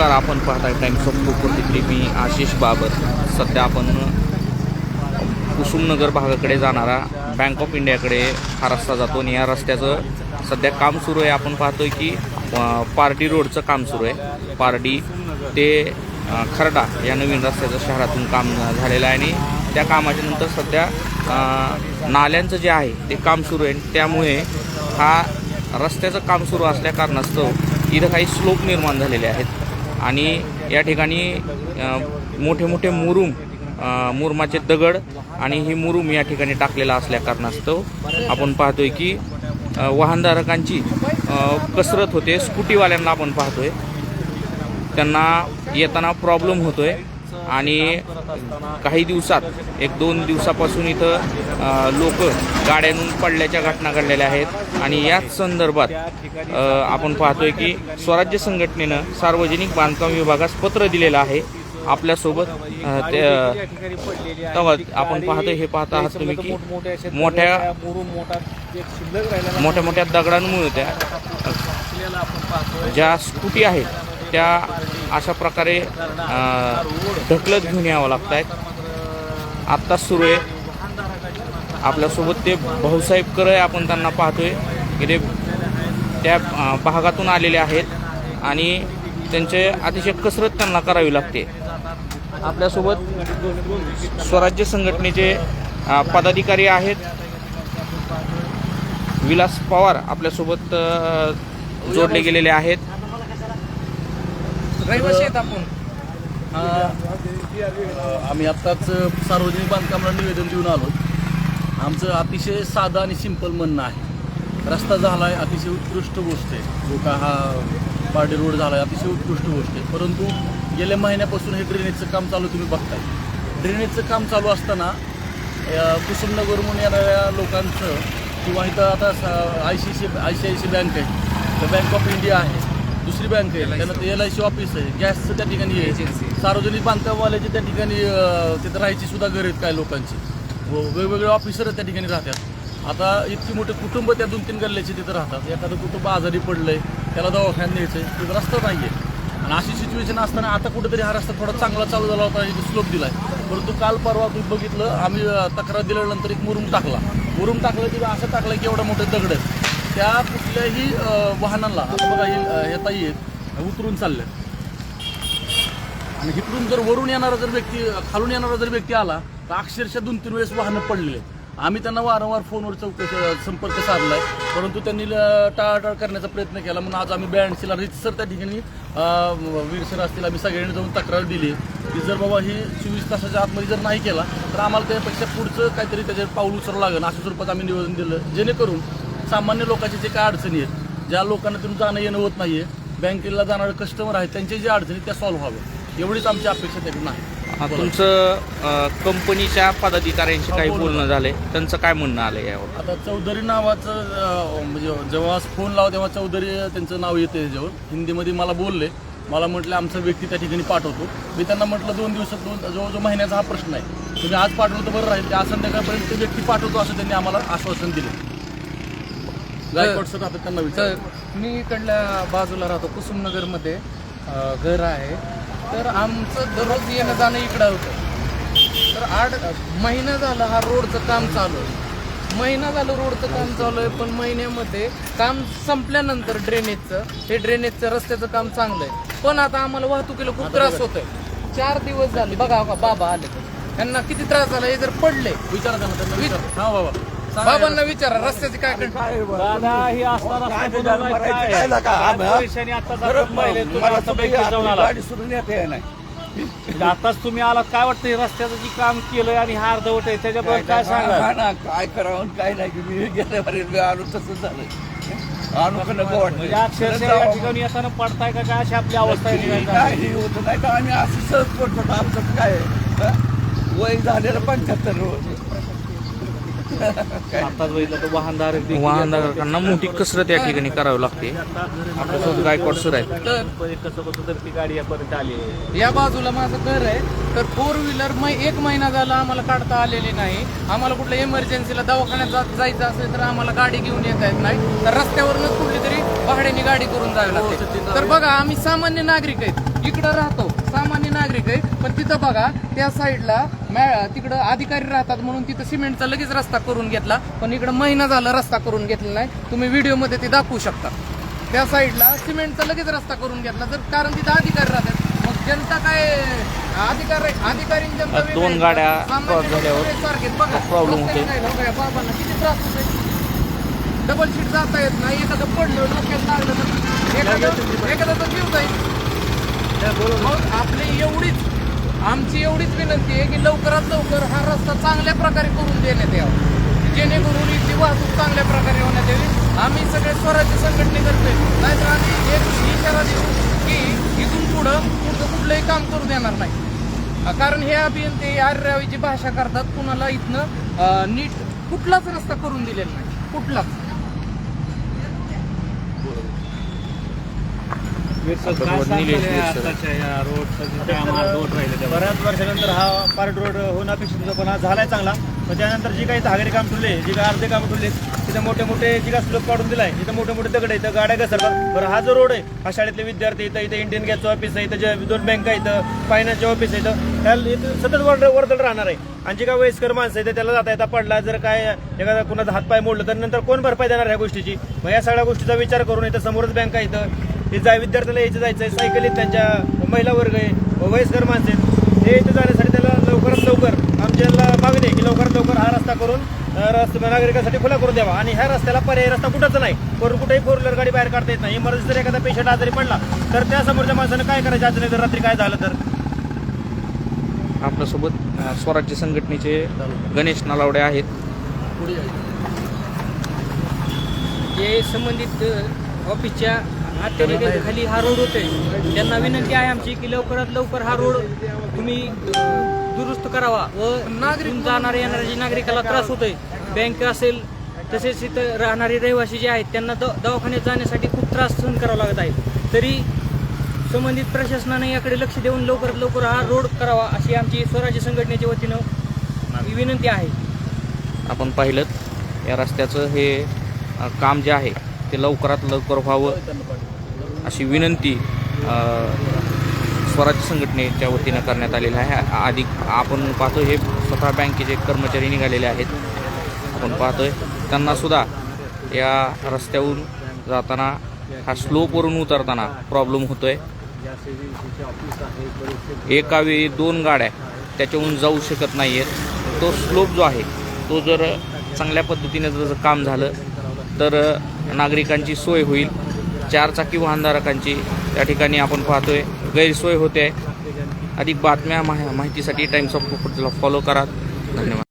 नमस्कार आपण पाहताय टाइम्स ऑफ कोकण मी आशिष बाबर. सध्या आपण कुसुमनगर भागाकडे जाणारा बँक ऑफ इंडियाकडे हा रस्ता जातो आणि या रस्त्याचं सध्या काम सुरू आहे. आपण पाहतोय की अ, पारडी रोडचं काम सुरू आहे. पारडी ते खरडा या नवीन रस्त्याचं शहरातून काम झालेलं आहे आणि त्या कामाच्या नंतर सध्या नाल्यांचं जे आहे ते काम सुरू आहे. त्यामुळे हा रस्त्याचं काम सुरू असल्या कारणास्तव इथं काही स्लोप निर्माण झालेले आहेत. आणि या ठिकाणी मोठे मोठे मुरुम मुरुमाचे दगड आणि ही मुरुम या ठिकाणी टाकलेला असल्या कारणास्तव आपण पाहतोय की वाहनधारकांची कसरत होते. स्कूटीवाल्यांना आपण पाहतोय. त्यांना येताना प्रॉब्लेम होतोय. आणि काही दिवसात एक दोन दिवसापासून इथं लोक गाड्यांहून पडल्याच्या घटना घडलेल्या आहेत. आणि याच संदर्भात आपण पाहतोय की स्वराज्य संघटनेनं सार्वजनिक बांधकाम विभागास पत्र दिलेलं आहे. आपल्यासोबत तेव्हा आपण पाहतोय हे पाहत आहात तुम्ही की मोठ्या मोठ्या मोठ्या दगडांमुळे त्या ज्या स्कूटी आहेत त्या अशा प्रकारे ढकलत घेऊन यावं लागत आहेत आत्ताच सुरू आहे. आपल्यासोबत ते भाऊसाहेब करय आपण त्यांना पाहतोय. की ते त्या भागातून आलेले आहेत. आणि त्यांचे अतिशय कसरत त्यांना करावी लागते. आपल्यासोबत स्वराज्य संघटनेचे पदाधिकारी आहेत. विलास पवार आपल्यासोबत जोडले गेलेले आहेत. रहिवासी आहेत आपण. आम्ही आत्ताच सार्वजनिक बांधकामाला निवेदन देऊन आलो. आमचं अतिशय साधं आणि सिंपल म्हणणं आहे. रस्ता झाला आहे अतिशय उत्कृष्ट गोष्ट आहे. जो का हा पार्टी रोड झाला आहे अतिशय उत्कृष्ट गोष्ट आहे. परंतु गेल्या महिन्यापासून हे ड्रेनेजचं काम चालू तुम्ही बघताय. ड्रेनेजचं काम चालू असताना अ, म्हणून येणाऱ्या लोकांचं किंवा इथं आता I C C I C I C bank आहे. तर बँक ऑफ इंडिया आहे. दुसरी बँक आहे. त्यानंतर एल आय सी ऑफिस आहे. गॅसचं त्या ठिकाणी आहे. सार्वजनिक बांधकामवाल्याचे त्या ठिकाणी तिथं राहायची सुद्धा घर आहेत काय लोकांची. व वेगवेगळे ऑफिसर त्या ठिकाणी राहतात. आता इतकी मोठे कुटुंब त्या दोन तीन गल्ल्याचे तिथं राहतात. एखादं कुटुंब आजारी पडलंय त्याला दवाखान्यात न्यायचंय तिथं रस्ता नाही आहे आणि अशी सिच्युएशन असताना आता कुठेतरी हा रस्ता थोडा चांगला चालू झाला होता इथे स्लोप दिलाय. परंतु काल परवा तुम्ही बघितलं आम्ही तक्रार दिल्यानंतर एक मुरुम टाकला. मुरुम टाकलं की असं टाकलं की एवढं मोठे दगड आहेत. त्या कुठल्याही अ, वाहनांना आता बघा हे येता येईल ताई आहेत उतरून चालल्या आणि इकडून जर वरून येणारा जर व्यक्ती खालून येणारा जर व्यक्ती आला तर अक्षरशः दोन तीन वेळेस वाहनं पडलेले आम्ही त्यांना वारंवार फोनवर चौकशी संपर्क साधलाय परंतु त्यांनी ल- टाळाटाळ करण्याचा प्रयत्न केला. म्हणून आज आम्ही ब्याऐंशीला रितसर त्या ठिकाणी वीरसर असतील आम्ही सगळ्यांनी जाऊन तक्रार दिली. की जर बाबा ही चोवीस तासाच्या आतमध्ये जर नाही केला तर आम्हाला त्यापेक्षा पुढचं काहीतरी त्याच्यावर पाऊल उचलावं लागेल. अशा स्वरूपात आम्ही निवेदन दिलं. जेणेकरून सामान्य लोकांचे जे काय अडचणी आहेत ज्या लोकांना तिथून जाणं येणं होत नाहीये बँकेला जाणारे कस्टमर आहेत त्यांच्या ज्या अडचणी त्या सॉल्व्ह व्हाव्या एवढीच आमची अपेक्षा त्याकडून आहे. तुमचं कंपनीच्या पदाधिकाऱ्यांशी काही बोलणं झालंय? त्यांचं काय म्हणणं आलं यावर? आता चौधरी नावाचं अं, म्हणजे जेव्हा फोन लावा तेव्हा चौधरी त्यांचं नाव येते त्याच्यावर. हिंदीमध्ये मला बोलले. मला म्हटलं आमचा व्यक्ती त्या ठिकाणी पाठवतो. मी त्यांना म्हटलं दोन दिवसात दोन जवळजवळ महिन्याचा हा प्रश्न आहे. तुम्ही आज पाठवलं तर बरं राहील. ते आज संध्याकाळपर्यंत ते व्यक्ती पाठवतो असं त्यांनी आम्हाला आश्वासन दिले. गायकवाड सर आता त्यांना विचार. तर मी इकडल्या बाजूला राहतो कुसुमनगरमध्ये घर आहे. तर आमचं दररोज येणं जाणं इकडं होतं. तर आठ महिना झालं हा रोडचं काम चालू आहे. महिना झालं रोडचं काम चालू आहे पण महिन्यामध्ये काम संपल्यानंतर ड्रेनेजचं हे ड्रेनेजचं रस्त्याचं काम चांगलं आहे. पण आता आम्हाला वाहतुकीला खूप त्रास होतोय. चार दिवस झाले. बघा बाबा आले. त्यांना किती त्रास झाला हे जर पडले. विचारा त्यांना विचारा. हा बाबा. बाबांना विचारा रस्त्याचे काय दादा ही असताना पैशाने आता जातात पहिले तुम्ही आता बँकेत जाऊन आला. म्हणजे आताच तुम्ही आलात काय वाटतं हे रस्त्याचं जे काम केलंय आणि हा अर्धवट आहे त्याच्याबद्दल काय सांगा ना काय करावं काय नाही की मी गेल्या बरेच आलो तसंच झालं आणू का नको म्हणजे अक्षरशः या वाटतं ठिकाणी येताना पडताय का? काय अशी आपली अवस्था आहे निघायची? काही होत नाही. तर आम्ही असं सहज पडतो. आमचं काय? हं? वय झालेलं पंच्याहत्तर रोज आताच बघितलं तर मोठी कसरत या ठिकाणी करावी लागते. आपल्यासोबत गायकवाड सर आहेत. तर येतात. कसं कसं तर ती गाडी यापर्यंत आली आहे. या बाजूला माझं घर आहे. तर फोर व्हीलर मग एक महिना झाला आम्हाला काढता आलेली नाही. आम्हाला कुठल्या इमर्जन्सीला दवाखान्यात जात जायचं असेल तर आम्हाला गाडी घेऊन येता येत नाही. तर रस्त्यावरनच कुठली तरी भाड्याने गाडी करून जावी लागते. तर बघा आम्ही सामान्य नागरिक आहेत. इकडं राहतो. सामान्य नागरिक आहे पण तिथं बघा त्या साईडला तिकडं अधिकारी राहतात म्हणून तिथं सिमेंटचा लगेच रस्ता करून घेतला पण इकडं महिना झाला रस्ता करून घेतला नाही तुम्ही व्हिडिओमध्ये ते दाखवू शकता त्या साईडला सिमेंटचा लगेच रस्ता करून घेतला तर कारण तिथं अधिकारी राहतात मग जनता काय अधिकारी अधिकारी जनता दोन. गाड्या सारखेच. बघा, होते. बाबांना किती त्रास होतोय डबल शीट जाता येत नाही एखादं पडलं डोक्यात लागलं तर एखादं एखादा तर जीव जाईल मग आपली एवढीच आमची एवढीच विनंती आहे की लवकरात लवकर हा रस्ता चांगल्या प्रकारे करून देण्यात यावा. जेणेकरून इथली वाहतूक चांगल्या प्रकारे होण्यात यावी. आम्ही सगळे स्वराज्य संघटनेतर्फे नाहीतर आम्ही एक इशारा देऊ की इथून पुढं पुढचं कुठलंही काम करू देणार नाही. कारण हे अभियंते आर्यावीची भाषा करतात कुणाला इथनं नीट कुठलाच रस्ता करून दिलेला नाही. कुठलाच. बऱ्याच वर्षानंतर हा पार्ट रोड होणं अपेक्षित होतं पण हा झालाय चांगला. पण त्यानंतर जी काही धागरी काम ठेवले जी काही अर्धे काम ठेवले तिथे मोठे मोठे जी काही स्लोप काढून दिलाय तिथे मोठे मोठे दगड आहेत इथं गाड्या घसरतात. बरं हा जो रोड आहे हा शाळेतले विद्यार्थी इथं इथे इंडियन गॅसचं ऑफिस आहे इथं जे दोन बँका इथं फायनान्सचे ऑफिस आहे इथं त्या इथं सतत वर वर्दळ राहणार आहे. आणि जी काय वयस्कर माणसं आहे ते त्याला जाता येता पडला जर काय एखादा कुणाचा हातपाय मोडलं तर नंतर कोण भरपाई देणार ह्या गोष्टीची? मग या सगळ्या गोष्टीचा विचार करून इथं समोरच बँक आहे इथं. हे जाय विद्यार्थ्याला यायचं जायचं आहे. सायकल आहेत त्यांच्या महिला वर्ग आहे वयस्कर माणसं आहेत. हे इथं जाण्यासाठी त्याला लवकरात लवकर आमच्याला मागणी आहे की लवकरात लवकर हा रस्ता करून रस्ता नागरिकांसाठी खुला करून द्यावा. आणि ह्या रस्त्याला पर्याय रस्ता कुठंच नाही. वरून कुठेही फोर व्हीलर गाडी बाहेर काढता येत नाही. इमर्जन्सी जर एखादा पेशंट आजारी पडला तर त्या समोरच्या माणसानं काय करायचं? अचानक जर रात्री काय झालं तर? आपल्यासोबत स्वराज्य संघटनेचे गणेश नलावडे आहेत. जे संबंधित अ, ऑफिसच्या खाली हा रोड होतोय त्यांना विनंती आहे आमची की लवकरात लवकर हा रोड तुम्ही दुरुस्त करावा व नागरिक जाणाऱ्या येणाऱ्या नागरिकाला त्रास होतोय बँक असेल तसेच इथं राहणारे रहिवासी जे आहेत त्यांना द दवाखान्यात जाण्यासाठी खूप त्रास सहन करावा लागत आहे. तरी संबंधित प्रशासनाने याकडे लक्ष देऊन लवकरात लवकर हा रोड करावा अशी आमची स्वराज्य संघटनेच्या वतीनं विनंती आहे. आपण पाहिलं या रस्त्याचं हे काम जे आहे ते लवकरात लवकर व्हावं. अशी विनंती स्वराज्य संघटनेच्या वतीनं करण्यात आलेली आहे. आधी आपण पाहतो हे स्वतः बँकेचे कर्मचारी निघालेले आहेत. आपण पाहतोय. त्यांना सुद्धा या रस्त्यावरून जाताना हा स्लोपवरून उतरताना प्रॉब्लेम होतोय. एका वेळी दोन गाड्या त्याच्याहून जाऊ शकत नाही आहेत तो स्लोप जो आहे तो जर चांगल्या पद्धतीने जर काम झालं तर नागरिकांची सोय होईल. चारचाकी वाहनधारकांची त्या ठिकाणी आपण पाहतोय. गैरसोय होते. अधिक बातम्या माहितीसाठी टाइम्स ऑफ फॉलो करा. धन्यवाद.